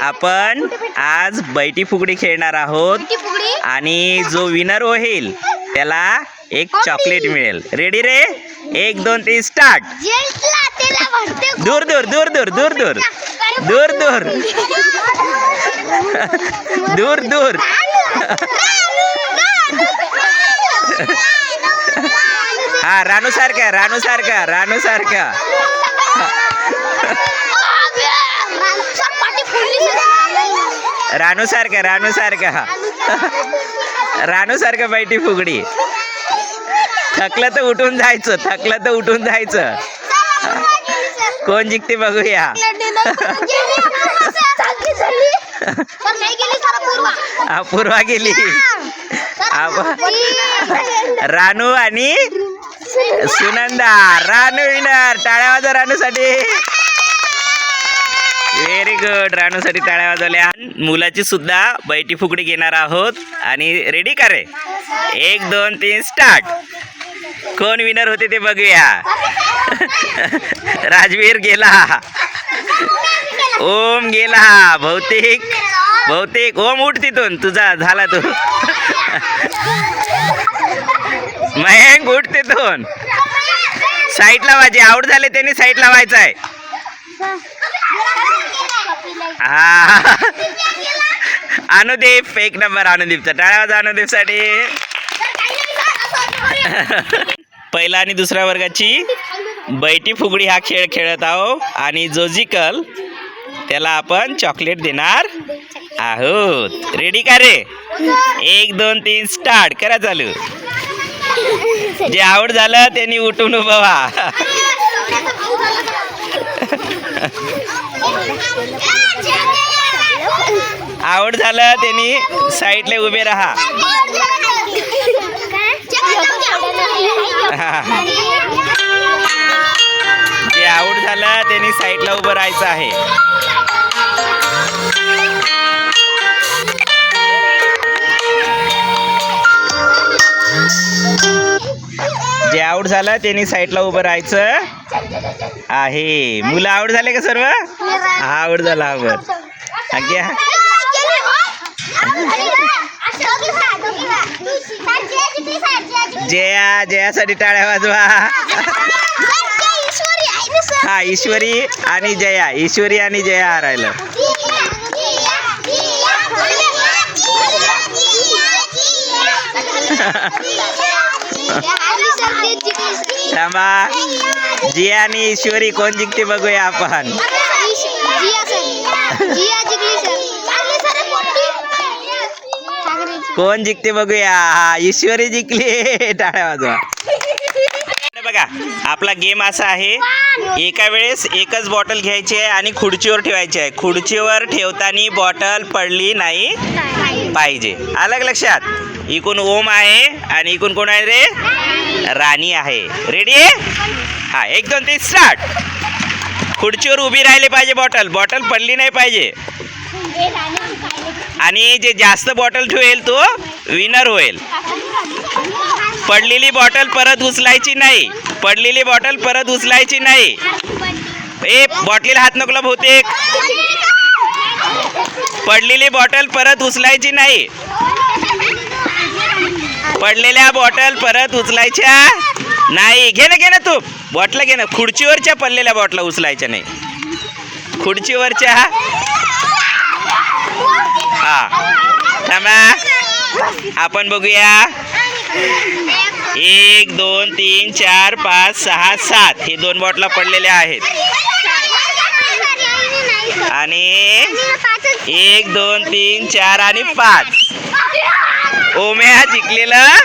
आपण आज बैठी फुगडी खेळणार आहोत. आणि जो विनर होईल त्याला एक चॉकलेट मिळेल. रेडी रे? एक दोन तीन स्टार्ट दूर दूर दूर दूर दूर दूर. दूर दूर. दूर दूर. हा रानू सारखा रानू सारखा रानू सारखा. रानू सारखं रानू सारखा. रानू सारखं बैठी फुगडी. थकलं तर उठून जायचं थकलं तर उठून जायचं. कोण जिंकते बघूया. हा, पूर्वा गेली रानू आणि सुनंदा. रानू विनर टाळ्या वाजा रानूसाठी. गुड रानूसाठी टाळ्या वाजवल्या. मुलाची सुद्धा बैठी फुगडी घेणार आहोत. आणि रेडी का रे? एक दोन तीन स्टार्ट कोण विनर होते ते बघूया. राजवीर गेला. ओम गेला. बहुतेक बहुतेक ओम उठ तिथून. तुझा झाला तू. मयंक उठ तिथून. साईडला वाजे. आउट झाले त्यांनी साईडला व्हायचं आहे हा. अनुदीप एक नंबर अनुदीपचा. टाळा अनुदीपसाठी. पहिला आणि दुसऱ्या वर्गाची बैठी फुगडी हा खेळ खेळत आहो. आणि जो जिकल त्याला आपण चॉकलेट देणार आहोत. रेडी का रे? एक दोन तीन स्टार्ट करा चालू. जे आवड झालं त्यांनी उठून उभा आवड झालं त्यांनी साईडला उभे राहा. जे आवड झालं त्यांनी साईडला उभं राहायचं आहे. जे आऊट झालं त्यांनी साईडला उभं राहायचं. आहे. मुलं आऊट झाले का सर्व? हा आऊट झाला हा बर घ्या जया जयासाठी टाळ्या वाजवा. हा ईश्वरी आणि जया. ईश्वरी आणि जया हरायला. थांबा. जिया आणि ईश्वरी कोण जिंकते बघूया आपण. कोण जिंकते बघूया? हा ईश्वरी जिंकली. टाळ्या वाजवा. बघा आपला गेम असा आहे एका वेळेस एकच बॉटल घ्यायची आहे आणि खुर्चीवर ठेवायची आहे. खुर्चीवर ठेवताना बॉटल पडली नाही पाहिजे. अलग लक्षात? इकून ओम आहे आणि इकून कोण आहे रे? राणी आहे. रेडी आहे? हा एक दोन तीन स्टार्ट खुर्चीवर उभी राहिली पाहिजे बॉटल बॉटल पडली नाही पाहिजे. आणि जे जास्त बॉटल ठेवेल तो विनर होईल. पडलेली बॉटल परत उचलायची नाही. पडलेली बॉटल परत उचलायची नाही. ए बॉटलीला हात नको होते पडलेली बॉटल परत उचलायची नाही. पडलेल्या बॉटल परत उचलायच्या नाही. घे ना घे ना तू. बॉटला घे ना. खुर्चीवरच्या पडलेल्या बॉटला उचलायच्या नाही. खुर्चीवरच्या. हा. थांबा. आपण बघूया. एक दोन तीन चार पाच सहा सात. हे दोन बॉटला पडलेल्या आहेत. आणि एक दोन तीन चार आणि पाच. ओम्या जिंकलेलं आहे.